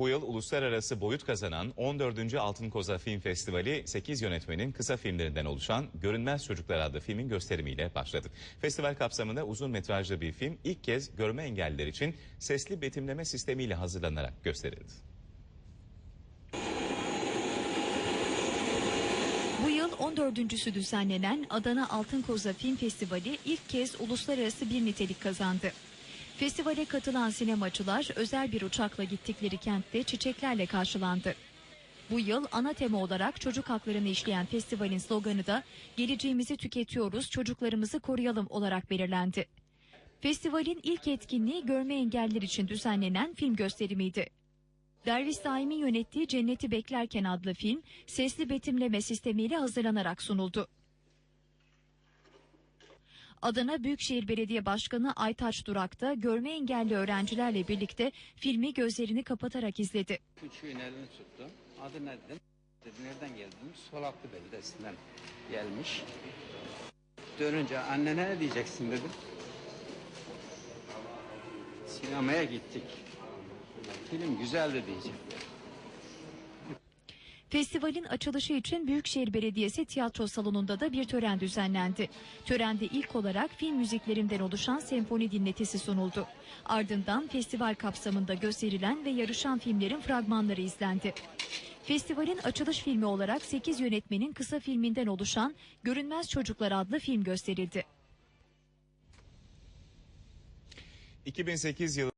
Bu yıl uluslararası boyut kazanan 14. Altın Koza Film Festivali 8 yönetmenin kısa filmlerinden oluşan Görünmez Çocuklar adlı filmin gösterimiyle başladı. Festival kapsamında uzun metrajlı bir film ilk kez görme engelliler için sesli betimleme sistemiyle hazırlanarak gösterildi. Bu yıl 14.sü düzenlenen Adana Altın Koza Film Festivali ilk kez uluslararası bir nitelik kazandı. Festivale katılan sinemacılar özel bir uçakla gittikleri kentte çiçeklerle karşılandı. Bu yıl ana tema olarak çocuk haklarını işleyen festivalin sloganı da geleceğimizi tüketiyoruz, çocuklarımızı koruyalım olarak belirlendi. Festivalin ilk etkinliği görme engelliler için düzenlenen film gösterimiydi. Derviş Saim'in yönettiği Cenneti Beklerken adlı film sesli betimleme sistemiyle hazırlanarak sunuldu. Adana Büyükşehir Belediye Başkanı Aytaç Durak da görme engelli öğrencilerle birlikte filmi gözlerini kapatarak izledi. Küçüğün elini tuttum. Adı ne dedim? Dedi, nereden geldin? Solaklı beldesinden gelmiş. Dönünce anne ne diyeceksin dedim. Sinemaya gittik. Film güzeldi diyecek. Festivalin açılışı için Büyükşehir Belediyesi tiyatro salonunda da bir tören düzenlendi. Törende ilk olarak film müziklerinden oluşan senfoni dinletisi sunuldu. Ardından festival kapsamında gösterilen ve yarışan filmlerin fragmanları izlendi. Festivalin açılış filmi olarak 8 yönetmenin kısa filminden oluşan Görünmez Çocuklar adlı film gösterildi. 2008 yılı